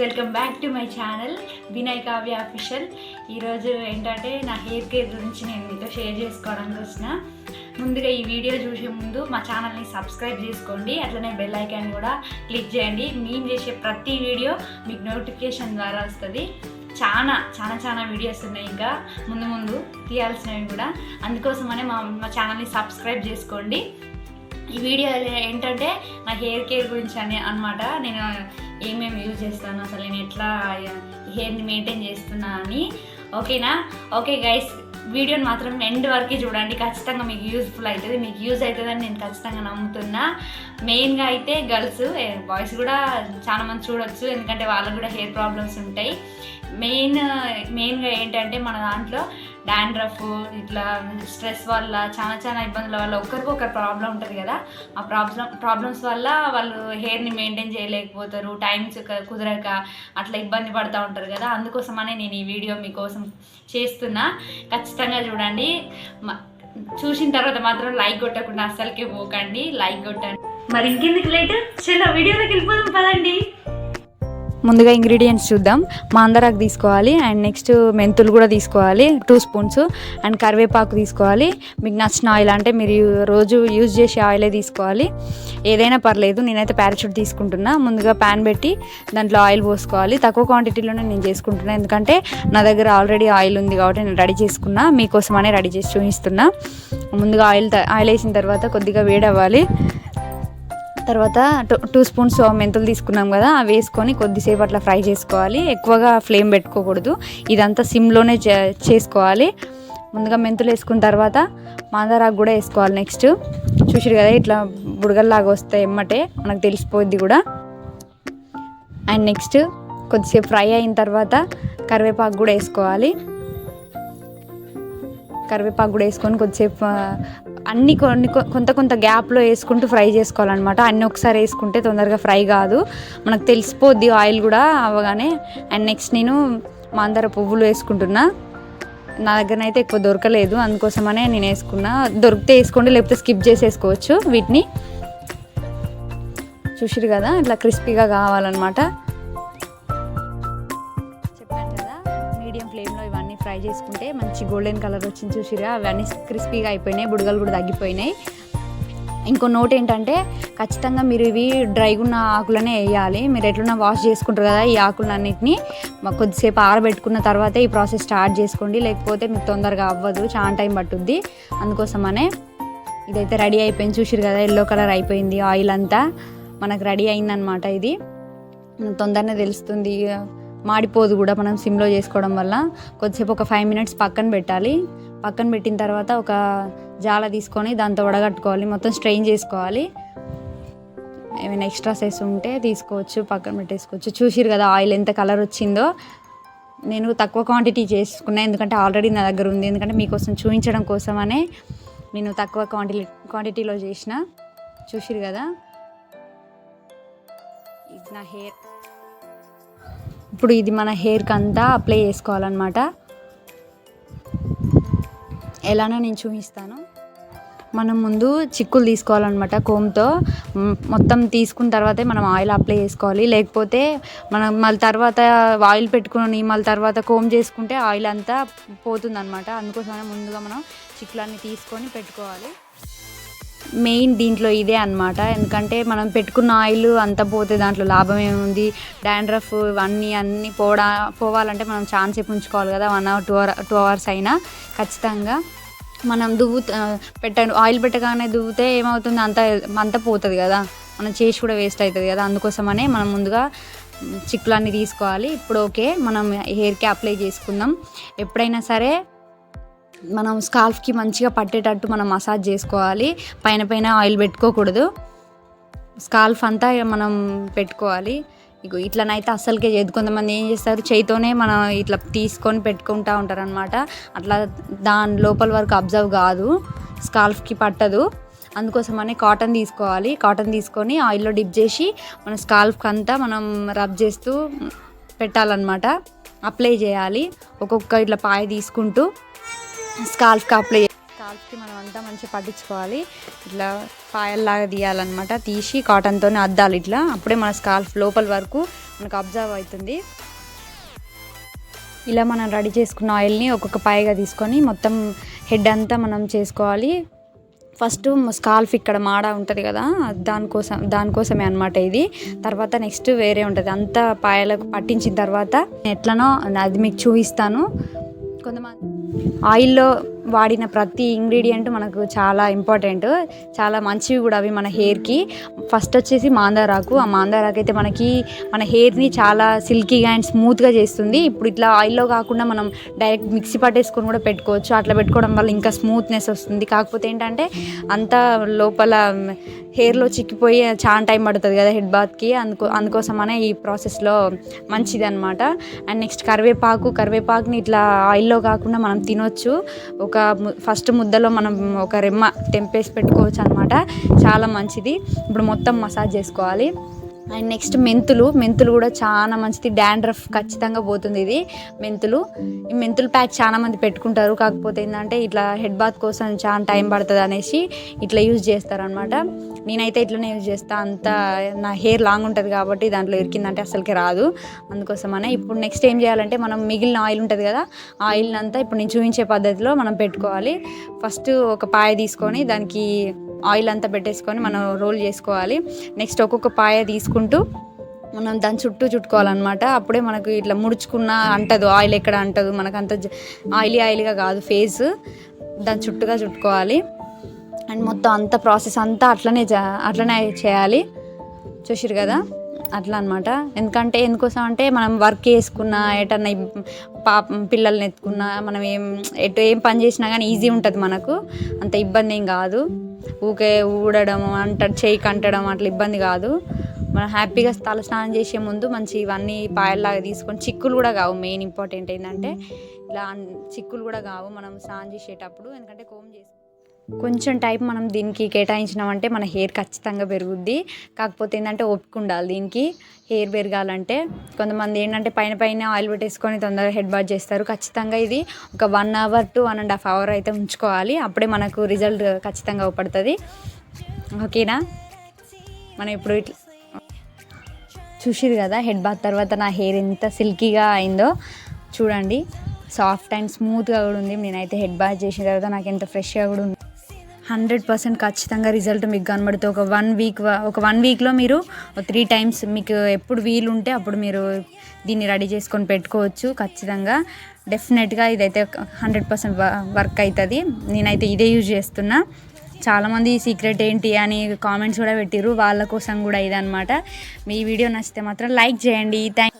Welcome back to my channel Vinay Kavya official. ఈరోజు ఏంటంటే నా హెయిర్ కేర్ గురించి నేను మీతో షేర్ చేసుకోవడానికి వచ్చిన. ముందుగా ఈ వీడియో చూసే ముందు మా ఛానల్ని సబ్స్క్రైబ్ చేసుకోండి అట్లనే బెల్ ఐకాన్ కూడా క్లిక్ చేయండి. మేము చేసే ప్రతి వీడియో మీకు నోటిఫికేషన్ ద్వారా వస్తుంది. చాలా చాలా చాలా వీడియోస్ ఉన్నాయి ఇంకా. ముందు ముందు తీయాల్సినవి కూడా. అందుకోసమనే మా మా ఛానల్ని సబ్స్క్రైబ్ చేసుకోండి. ఈ వీడియో ఏంటంటే నా హెయిర్ కేర్ గురించి అని అనమాట నేను ఏమేమి యూజ్ చేస్తాను అసలు నేను ఎట్లా హెయిర్ని మెయింటైన్ చేస్తున్నా అని. ఓకేనా? ఓకే గైస్ వీడియోని మాత్రం ఎండ్ వరకు చూడండి. ఖచ్చితంగా మీకు యూజ్ఫుల్ అవుతుంది మీకు యూజ్ అవుతుందని నేను ఖచ్చితంగా నమ్ముతున్నా. మెయిన్గా అయితే గర్ల్స్ బాయ్స్ కూడా చాలా మంది చూడొచ్చు. ఎందుకంటే వాళ్ళకు కూడా హెయిర్ ప్రాబ్లమ్స్ ఉంటాయి. మెయిన్ మెయిన్గా ఏంటంటే మన దాంట్లో డాండ్రఫ్ ఇట్లా స్ట్రెస్ వల్ల చాలా చాలా ఇబ్బందుల వల్ల ఒకరికొకరు ప్రాబ్లం ఉంటుంది కదా. ఆ ప్రాబ్లం ప్రాబ్లమ్స్ వల్ల వాళ్ళు హెయిర్ని మెయింటైన్ చేయలేకపోతారు టైమ్స్ కుదరక అట్లా ఇబ్బంది పడుతూ ఉంటారు కదా. అందుకోసమనే నేను ఈ వీడియో మీకోసం చేస్తున్నా. ఖచ్చితంగా చూడండి. మ- చూసిన తర్వాత మాత్రం లైక్ కొట్టకుండా అస్సలకే పోకండి. లైక్ కొట్టండి. మరి ఇంకెందుకు లేట్? చలో వీడియోలోకి వెళ్ళిపోదాం పదండి. ముందుగా ఇంగ్రీడియంట్స్ చూద్దాం. మాందరాకు తీసుకోవాలి. అండ్ నెక్స్ట్ మెంతులు కూడా తీసుకోవాలి. టూ స్పూన్స్ అండ్ కరివేపాకు తీసుకోవాలి. మీకు నచ్చిన ఆయిల్ అంటే మీరు రోజు యూజ్ చేసే ఆయిలే తీసుకోవాలి. ఏదైనా పర్లేదు. నేనైతే పారాషూట్ తీసుకుంటున్నా. ముందుగా ప్యాన్ పెట్టి దాంట్లో ఆయిల్ పోసుకోవాలి. తక్కువ క్వాంటిటీలోనే నేను చేసుకుంటున్నా. ఎందుకంటే నా దగ్గర ఆల్రెడీ ఆయిల్ ఉంది కాబట్టి నేను రెడీ చేసుకున్నా. మీకోసమనే రెడీ చేసి చూపిస్తున్నా. ముందుగా ఆయిల్ ఆయిల్ వేసిన తర్వాత కొద్దిగా వేడవ్వాలి. తర్వాత టూ టూ స్పూన్స్ మెంతులు తీసుకున్నాం కదా అవి వేసుకొని కొద్దిసేపు అట్లా ఫ్రై చేసుకోవాలి. ఎక్కువగా ఫ్లేమ్ పెట్టుకోకూడదు. ఇదంతా సిమ్లోనే చే- చేసుకోవాలి. ముందుగా మెంతులు వేసుకున్న తర్వాత మాందారాకు కూడా వేసుకోవాలి నెక్స్ట్. చూసిరు కదా ఇట్లా బుడగల్లాగా వస్తాయి ఎమ్మటే మనకు తెలిసిపోద్ది కూడా. అండ్ నెక్స్ట్ కొద్దిసేపు ఫ్రై అయిన తర్వాత కరివేపాకు కూడా వేసుకోవాలి. కరివేపాకు కూడా వేసుకొని కొద్దిసేపు అన్ని కొన్ని కొ- కొంత కొంత గ్యాప్లో వేసుకుంటూ ఫ్రై చేసుకోవాలన్నమాట. అన్ని ఒకసారి వేసుకుంటే తొందరగా ఫ్రై కాదు. మనకు తెలిసిపోద్ది ఆయిల్ కూడా అవ్వగానే. అండ్ నెక్స్ట్ నేను మాందార పువ్వులు వేసుకుంటున్నా. నా దగ్గర అయితే ఎక్కువ దొరకలేదు. అందుకోసమనే నేను వేసుకున్నా. దొరికితే వేసుకోండి లేకపోతే స్కిప్ చేసేసుకోవచ్చు వీటిని. చూసిరు కదా ఇట్లా క్రిస్పీగా కావాలన్నమాట. ఫ్రై చేసుకుంటే మంచి గోల్డెన్ కలర్ వచ్చింది చూసిరా అవన్నీ క్రిస్పీగా అయిపోయినాయి బుడగలు కూడా తగ్గిపోయినాయి. ఇంకో నోట్ ఏంటంటే ఖచ్చితంగా మీరు ఇవి డ్రైగా ఉన్న ఆకులనే వేయాలి. మీరు ఎట్లున్నా వాష్ చేసుకుంటారు కదా ఈ ఆకులన్నింటినీ కొద్దిసేపు ఆరబెట్టుకున్న తర్వాత ఈ ప్రాసెస్ స్టార్ట్ చేసుకోండి. లేకపోతే మీకు తొందరగా అవ్వదు చాలా టైం పట్టుద్ది. అందుకోసమనే ఇదైతే రెడీ అయిపోయింది చూసిరు కదా ఎల్లో కలర్ అయిపోయింది ఆయిల్ అంతా. మనకు రెడీ అయిందనమాట ఇది. తొందరనే తెలుస్తుంది. మాడిపోదు కూడా మనం సిమ్లో చేసుకోవడం వల్ల. కొద్దిసేపు ఒక ఫైవ్ మినిట్స్ పక్కన పెట్టాలి. పక్కన పెట్టిన తర్వాత ఒక జాల తీసుకొని దాంతో వడగట్టుకోవాలి. మొత్తం స్ట్రెయిన్ చేసుకోవాలి. ఏమైనా ఎక్స్ట్రా సైజ్ ఉంటే తీసుకోవచ్చు పక్కన పెట్టేసుకోవచ్చు. చూసిరు కదా ఆయిల్ ఎంత కలర్ వచ్చిందో. నేను తక్కువ క్వాంటిటీ చేసుకున్నా ఎందుకంటే ఆల్రెడీ నా దగ్గర ఉంది. ఎందుకంటే మీకోసం చూపించడం కోసమనే నేను తక్కువ క్వాంటిటీ క్వాంటిటీలో చేసిన. చూసిరు కదా? ఇది నా హెయిర్. ఇప్పుడు ఇది మన హెయిర్కి అంతా అప్లై చేసుకోవాలన్నమాట. ఎలానో నేను చూపిస్తాను. మనం ముందు చిక్కులు తీసుకోవాలన్నమాట కోమ్తో మొత్తం తీసుకున్న తర్వాతే మనం ఆయిల్ అప్లై చేసుకోవాలి. లేకపోతే మనం మళ్ళీ తర్వాత ఆయిల్ పెట్టుకుని మళ్ళీ తర్వాత కోమ్ చేసుకుంటే ఆయిల్ అంతా పోతుందన్నమాట. అందుకోసమే ముందుగా మనం చిక్కులన్నీ తీసుకొని పెట్టుకోవాలి. మెయిన్ దీంట్లో ఇదే అన్నమాట. ఎందుకంటే మనం పెట్టుకున్న ఆయిల్ అంతా పోతే దాంట్లో లాభం ఏముంది డాండ్రఫ్ ఇవన్నీ అన్నీ పోవడా పోవాలంటే మనం ఛాన్స్ ఉంచుకోవాలి కదా one hour two hour two hours అయినా ఖచ్చితంగా. మనం దువ్వు పెట్టండి ఆయిల్ పెట్టగానే దువ్వుతే ఏమవుతుంది? అంత అంత పోతుంది కదా. మనం చేసి కూడా వేస్ట్ అవుతుంది కదా. అందుకోసమనే మనం ముందుగా చిక్కులన్నీ తీసుకోవాలి. ఇప్పుడు ఓకే మనం హెయిర్కి అప్లై చేసుకుందాం. ఎప్పుడైనా సరే మనం స్కాల్ఫ్కి మంచిగా పట్టేటట్టు మనం మసాజ్ చేసుకోవాలి. పైన పైన ఆయిల్ పెట్టుకోకూడదు. స్కాల్ఫ్ అంతా మనం పెట్టుకోవాలి. ఇగో ఇట్లనైతే అస్సలకే చేయదు కొంతమంది ఏం చేస్తారు? చేయితోనే మనం ఇట్లా తీసుకొని పెట్టుకుంటా ఉంటారు అనమాట అట్లా దాని లోపల వరకు అబ్జర్వ్ కాదు. స్కాల్ఫ్కి పట్టదు. అందుకోసమని కాటన్ తీసుకోవాలి. కాటన్ తీసుకొని ఆయిల్లో డిప్ చేసి మన స్కాల్ఫ్కి అంతా మనం రబ్ చేస్తూ పెట్టాలన్నమాట. అప్లై చేయాలి. ఒక్కొక్క ఇట్లా పాయ తీసుకుంటూ స్కాల్ఫ్కి అప్లై స్కాల్ఫ్కి మనం అంతా మంచిగా పట్టించుకోవాలి. ఇట్లా పాయల్లాగా తీయాలన్నమాట. తీసి కాటన్తో అద్దాలి ఇట్లా. అప్పుడే మన స్కాల్ఫ్ లోపల వరకు మనకు అబ్జర్వ్ అవుతుంది. ఇలా మనం రెడీ చేసుకున్న ఆయిల్ని ఒక్కొక్క పాయగా తీసుకొని మొత్తం హెడ్ అంతా మనం చేసుకోవాలి. ఫస్ట్ స్కాల్ఫ్ ఇక్కడ మాడ ఉంటుంది కదా దానికోసం దానికోసమే అనమాట ఇది. తర్వాత నెక్స్ట్ వేరే ఉంటుంది. అంతా పాయలకు పట్టించిన తర్వాత ఎట్లనో అది మీకు చూపిస్తాను. కొంతమంది. ఆయిల్లో వాడిన ప్రతి ఇంగ్రీడియంట్ మనకు చాలా ఇంపార్టెంట్ చాలా మంచివి కూడా అవి మన హెయిర్కి ఫస్ట్ వచ్చేసి మాందారాకు ఆ మాందారాకు అయితే మనకి మన హెయిర్ని చాలా సిల్కీగా అండ్ స్మూత్గా చేస్తుంది. ఇప్పుడు ఇట్లా ఆయిల్లో కాకుండా మనం డైరెక్ట్ మిక్సీ పట్టేసుకొని కూడా పెట్టుకోవచ్చు. అట్లా పెట్టుకోవడం వల్ల ఇంకా స్మూత్నెస్ వస్తుంది. కాకపోతే ఏంటంటే అంతా లోపల హెయిర్లో చిక్కిపోయి చాలా టైం పడుతుంది కదా హెడ్ బాత్కి అందుకో అందుకోసమనే ఈ ప్రాసెస్లో మంచిది అనమాట అండ్ నెక్స్ట్ కరివేపాకు. కరివేపాకుని ఇట్లా ఆయిల్లో కాకుండా మనం తినొచ్చు. ఒక ఫస్ట్ ముద్దలో మనం ఒక రెమ్మ టెంపేసి పెట్టుకోవచ్చు అనమాట చాలా మంచిది. ఇప్పుడు మొత్తం మసాజ్ చేసుకోవాలి. అండ్ నెక్స్ట్ మెంతులు. మెంతులు కూడా చాలా మంచిది. డాండ్రఫ్ ఖచ్చితంగా పోతుంది ఇది. మెంతులు. ఈ మెంతులు ప్యాక్ చాలా మంది పెట్టుకుంటారు. కాకపోతే ఏంటంటే ఇట్లా హెడ్ బాత్ కోసం చాలా టైం పడుతుంది అనేసి ఇట్లా యూజ్ చేస్తారనమాట నేనైతే ఇట్లనే యూజ్ చేస్తా. అంత నా హెయిర్ లాంగ్ ఉంటుంది కాబట్టి దాంట్లో ఇరికిందంటే అసలుకి రాదు. అందుకోసమనే ఇప్పుడు నెక్స్ట్ ఏం చేయాలంటే మనం మిగిలిన ఆయిల్ ఉంటుంది కదా ఆయిల్ అంతా ఇప్పుడు నేను చూపించే పద్ధతిలో మనం పెట్టుకోవాలి. ఫస్ట్ ఒక పాయ తీసుకొని దానికి ఆయిల్ అంతా పెట్టేసుకొని మనం రోల్ చేసుకోవాలి. నెక్స్ట్ ఒక్కొక్క పాయ తీసుకుంటూ మనం దాని చుట్టూ చుట్టుకోవాలన్నమాట. అప్పుడే మనకు ఇట్లా ముడుచుకున్న అంటదు ఆయిల్ ఎక్కడ అంటదు మనకంత ఆయిలీ ఆయిల్గా కాదు ఫేస్ దాని చుట్టుగా చుట్టుకోవాలి. అండ్ మొత్తం అంత ప్రాసెస్ అంతా అట్లనే అట్లనే చేయాలి. చూసిరు కదా? అట్లా అనమాట ఎందుకంటే ఎందుకోసం అంటే మనం వర్క్ చేసుకున్న ఎటన్నా పాప పిల్లల్ని ఎత్తుకున్నా మనం ఏం ఎటు ఏం పని చేసినా కానీ ఈజీ ఉంటుంది మనకు. అంత ఇబ్బంది ఏం కాదు. ఊకే ఊడడం అంట చేయి కంటడం అట్లా ఇబ్బంది కాదు. మనం హ్యాపీగా తల స్నానం చేసే ముందు మంచి ఇవన్నీ పాయల్లాగా తీసుకొని చిక్కులు కూడా కావు. మెయిన్ ఇంపార్టెంట్ ఏంటంటే ఇలా చిక్కులు కూడా కావు మనం స్నానం చేసేటప్పుడు. ఎందుకంటే కోమ్ చేసి కొంచెం టైం మనం దీనికి కేటాయించినామంటే మన హెయిర్ ఖచ్చితంగా పెరుగుద్ది. కాకపోతే ఏంటంటే ఓపిక ఉండాలి దీనికి. హెయిర్ పెరగాలంటే కొంతమంది ఏంటంటే పైన పైన ఆయిల్ పెట్టేసుకొని తొందరగా హెడ్ బాత్ చేస్తారు. ఖచ్చితంగా ఇది ఒక one hour to one and half hour అయితే ఉంచుకోవాలి. అప్పుడే మనకు రిజల్ట్ ఖచ్చితంగా పడుతుంది ఓకేనా? మనం ఇప్పుడు ఇట్లా చూసిరు కదా హెడ్ బాత్ తర్వాత నా హెయిర్ ఎంత సిల్కీగా అయిందో. చూడండి. సాఫ్ట్ అండ్ స్మూత్గా కూడా ఉంది. నేనైతే హెడ్ బాత్ చేసిన తర్వాత నాకు ఎంత ఫ్రెష్గా కూడా ఉంది. హండ్రెడ్ పర్సెంట్ ఖచ్చితంగా రిజల్ట్ మీకు కనబడుతుంది. ఒక వన్ వీక్ ఒక వన్ వీక్లో మీరు త్రీ టైమ్స్ మీకు ఎప్పుడు వీలు ఉంటే అప్పుడు మీరు దీన్ని రెడీ చేసుకొని పెట్టుకోవచ్చు ఖచ్చితంగా. డెఫినెట్గా ఇదైతే హండ్రెడ్ పర్సెంట్ వర్క్ అవుతుంది నేనైతే ఇదే యూజ్ చేస్తున్నా. చాలామంది సీక్రెట్ ఏంటి అని కామెంట్స్ కూడా పెట్టిర్రు. వాళ్ళ కోసం కూడా ఇదనమాట మీ వీడియో నచ్చితే మాత్రం లైక్ చేయండి. థ్యాంక్